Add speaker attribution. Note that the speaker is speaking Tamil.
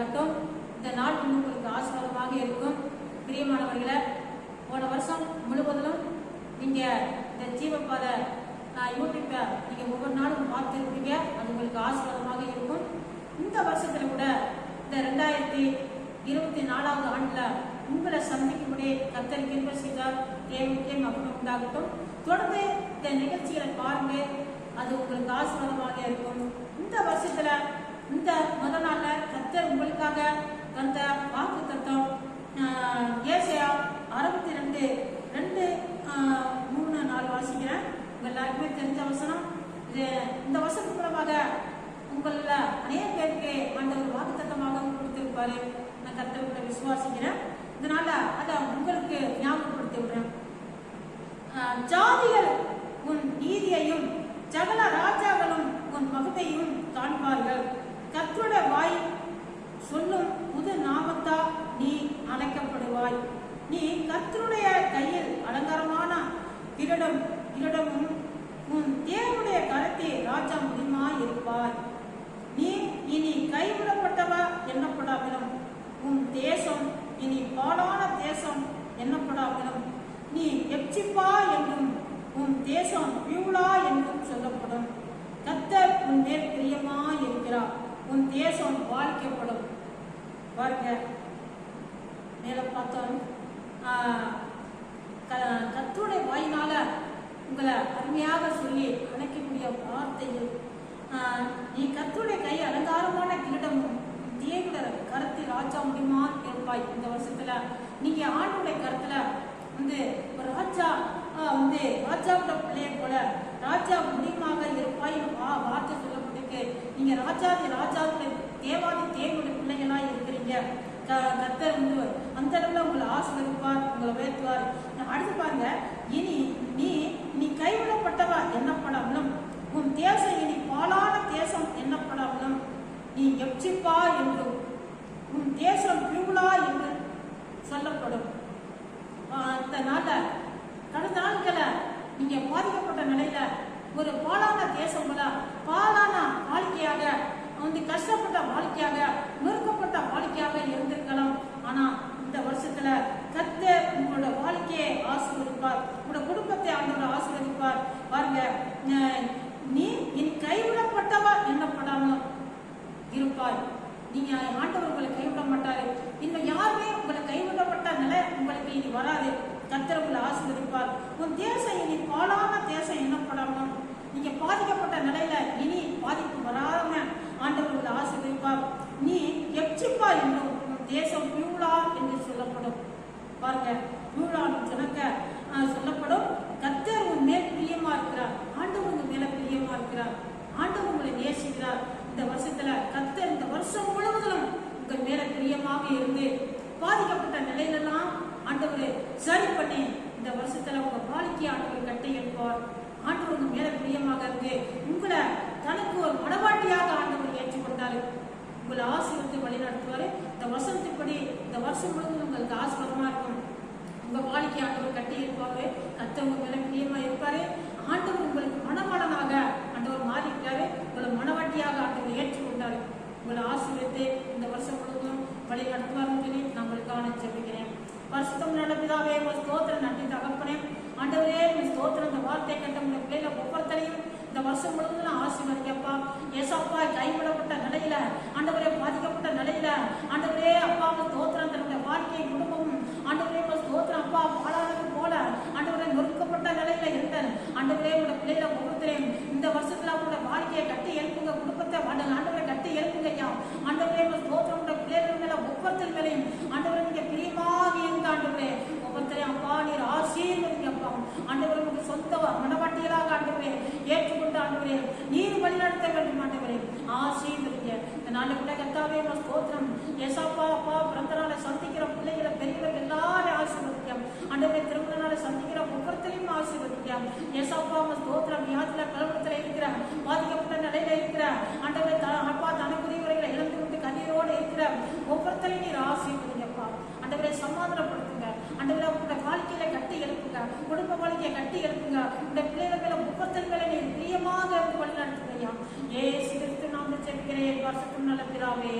Speaker 1: ஆகட்டும். இந்த நாள் இன்னும் உங்களுக்கு ஆசீர்வாதமாக இருக்கும். பிரியமானவர்களை போன வருஷம் முழுவதிலும் நீங்கள் இந்த ஜீவப்பாத நான் யூடியூப்பை நீங்கள் ஒவ்வொரு நாளும் பார்த்துருப்பீங்க. அது உங்களுக்கு ஆசீர்வாதமாக இருக்கும். இந்த வருஷத்தில் கூட இந்த ரெண்டாயிரத்தி இருபத்தி நாலாவது ஆண்டில் உங்களை சந்திக்கும்படி கத்தர் கிருபை செய்தால் தேவைக்கே மகிமை உண்டாகட்டும். தொடர்ந்து இந்த நிகழ்ச்சிகளை பாருங்க அது உங்களுக்கு ஆசீர்வாதமாக இருக்கும். இந்த வருஷத்தில் இந்த முத நாள்ல கத்தர் உங்களுக்காக தந்த வாக்கு தத்தம் ஏசியா அறுபத்தி ரெண்டு ரெண்டு மூணு நாலு வாசிக்கிறேன். உங்க எல்லாருக்குமே தெரிஞ்ச வசனம். இது இந்த வசனம் மூலமாக உங்களில் அநேக பேருக்கு ஆண்டவர் வாக்குத்தத்தமாக கொடுத்திருப்பாரு. நான் கத்தர்கிட்ட விசுவாசிக்கிறேன். இதனால அதை உங்களுக்கு ஞாபகப்படுத்தி விடுறேன் ஜாதிகள் உன் நீதியையும் சகல ராஜாக்களும் உன் மகத்தையும் காண்பார்கள். கத்தோட வாய் சொல்லும் புது நாமத்தா நீ அழைக்கப்படுவாய் நீ கத்தருடைய கையில் அலங்காரமான கிரடம் கிரடமும் உன் தேவனுடைய கரத்தை ராஜா முடியுமாய் இருப்பாய் நீ இனி கைவிடப்பட்டவ எண்ணப்படாமலும் உன் தேசம் இனி பாடான தேசம் எண்ணப்படாமலும் நீ எப்சிப்பா என்றும் உன் தேசம் பியூலா என்றும் சொல்லப்படும். கத்தர் உன் மேல் பிரியமா இருக்கிறார். உன் தேசம் பாதிக்கப்படும் பாருங்க. மேல பார்த்தோம். ஆஹ், க- வாயினால உங்களை அருமையாக சொல்லி அணைக்கக்கூடிய வார்த்தைகள். நீ கத்துடைய கை அலங்காரமான கிரீடமும் தேவட கருத்து ராஜா முடியுமா இருப்பாய். இந்த வருஷத்துல நீங்க ஆண்டுடைய கருத்துல வந்து ஒரு ராஜா வந்து ராஜாவோட பிள்ளையை போல ராஜா முடியுமாக இருப்பாய். வா சொல்ல இருக்கு. நீங்க ராஜாதி ராஜாக்கள் தேவாதி தேவனுடைய பிள்ளைகளா இருக்கிறீங்க. க- கர்த்தர் வந்து அந்த அளவுல உங்களை ஆசீர்வதிப்பார் உங்களை உயர்த்துவார். அடுத்து பாருங்க இனி நீ நீ கைவிடப்பட்டவா எண்ணப்படாமலும் உன் தேசம் இனி பாலான தேசம் எண்ணப்படாமலும் நீ எப்சிப்பா என்றும் உன் தேசம் பியூலா என்று சொல்லப்படும். அந்த நாள கடந்த நாட்கள நீங்க பாதிக்கப்பட்ட நிலையில ஒரு பாலான தேசம் போல பாலான வாழ்க்கையாக வந்து கஷ்டப்பட்ட வாழ்க்கையாக நொறுக்கப்பட்ட வாழ்க்கையாக இருந்திருக்கலாம். ஆனா இந்த வருஷத்துல கத்த உங்களோட வாழ்க்கையை ஆசீர்வதிப்பார். உங்களோட குடும்பத்தை ஆண்டவர் ஆசீர்வதிப்பார். பாருங்க நீ என் கைவிடப்பட்டவா எண்ணப்படாமல் இருப்பார். நீங்க ஆண்டவர் உங்களை கைவிட மாட்டாரு. இன்னும் யாருமே உங்களை கைவிடப்பட்ட நிலை உங்களுக்கு இனி வராது. கத்தர் உங்களை ஆசீர்வதிப்பார் உன் தேசம் இனி பாலான தேசம் எண்ணப்படாமல் நீங்க பாதிக்கப்பட்ட நிலையில இனி பாதிப்பு வராம ஆண்டவர் உங்களை நீ எப்சிப்பா என்றும் தேசம் பியூலா என்று சொல்லப்படும். பாருங்க பியூலா ஜனக்க சொல்லப்படும் கத்தர் உன் மேல் பிரியமா இருக்கிறார். ஆண்டவர் உங்க மேல பிரியமா இருக்கிறார். ஆண்டவர் உங்களை நேசிக்கிறார். இந்த வருஷத்துல கத்தர் இந்த வருஷம் முழுவதும் உங்கள் மேல பிரியமாக இருந்து பாதிக்கப்பட்ட நிலையிலெல்லாம் ஆண்டவர் சரி பண்ணி இந்த வருஷத்துல உங்க வாழ்க்கையை ஆண்டவர் கட்டி எழுப்பார் ஆண்டவர் உங்க மேல பிரியமாக இருந்து உங்களை தனக்கு ஒரு மனவாட்டியாக ஆண்டவர் ஏற்றுக்கொண்டாரு உங்களை ஆசீர்வத்து வழி நடத்துவாரு இந்த வருஷத்துப்படி இந்த வருஷம் முழுவதும் உங்களுக்கு ஆசீர்வாதமா இருக்கும். உங்க வாழ்க்கை ஆண்டவர் கட்டி இருப்பாரு. கத்தவங்க மேல பிரியமா இருப்பாரு. ஆண்டவர் உங்களுக்கு மனவாளனாக ஆண்டவர் மாறிக்கிறாரு உங்களை மனவாட்டியாக ஆண்டவர் ஏற்றுக்கொண்டார். உங்களை ஆசீர்வதித்து இந்த வருஷம் முழுவதும் வழி நடத்துவார்னு சொல்லி நான் உங்களுக்காக ஜெபிக்கிறேன் வருஷத்தம் நல்ல பிதாவே உங்கள் ஸ்தோத்திரம் நன்றி தகப்பனேன் ஆண்டவரே உங்கள் ஸ்தோத்திரம் இந்த வார்த்தை கட்ட உங்கள் பிள்ளைகளை ஒவ்வொருத்தரையும் இந்த வருஷம் முழுவதும் ஆசீர்வதிக்கப்பா. ஏசப்பா கைவிடப்பட்ட நிலையில ஆண்டவரே பாதிக்கப்பட்ட நிலையில ஆண்டவரே அப்பா தோத்திரம் தன்னுடைய வாழ்க்கை குடும்பமும் ஆண்டவரே தோத்திரம் அப்பா பாலானது போல ஆண்டவரே நொறுக்கப்பட்ட நிலையில இருந்தேன் ஆண்டவரே உங்களோட பிள்ளைகளை ஒவ்வொருத்தரையும் இந்த வருஷத்துல அவங்களோட வாழ்க்கையை கட்டி எழுப்புங்க. குடும்பத்தை ஆண்டு- ஆண்டவரை கட்டி எழுப்புங்க ஐயா. ஆண்டவரே உங்கள் ஸ்தோத்திரம். உங்களுடைய பிள்ளைகள் மேல ஒவ்வொருத்தர் மேலையும் ஆண்டவரை நீங்க பிரியமாக இருந்த ஆண்டவரே. ஒவ்வொருத்தரையும் அப்பா நீர் ஆசீர்வதிங்க அப்பா ஆண்டவரே உங்க சொந்த பிள்ளைகளாக ஆண்டவரே ஏற்றுக்கொண்டு ஆண்டவரே நீர் வழிநடத்த வேண்டும் ஆண்டவரே. ஆசீர்வதிங்க. இந்த நாளை கூட கத்தாவே ஸ்தோத்திரம். ஏசாப்பா அப்பா பிறந்த சந்திக்கிற பிள்ளைகளை பெரியவர்கள் எல்லாரும் ஆசீர்வதிக்க ஆண்டவரே திருமண நாளை சந்திக்கிற ஒவ்வொருத்தரையும் ஆசீர்வதிக்க ஏசாப்பா அம்மா ஸ்தோத்திரம். வியாதியில கலவரத்தில் இருக்கிற பாதிக்கப்பட்ட நிலையில இருக்கிற ஆண்டவரே அப்பா தனக்குரியவர்களை இழந்து விட்டு கண்ணீரோடு இருக்கிற ஒவ்வொருத்தரையும் நீர் ஆசீர்வதிங்கப்பா. ஆண்டவரை சமாதானப்படுத்துங்க. ஆண்டவரை உங்களோட வாழ்க்கையில கட்டி எழுப்புங்க. குடும்ப வாழ்க்கையை கட்டி எழுப்புங்க. ஏசு கிறிஸ்து நாம ஜெபிக்கிறேன் வாசக்கும் நல்ல பிதாவே.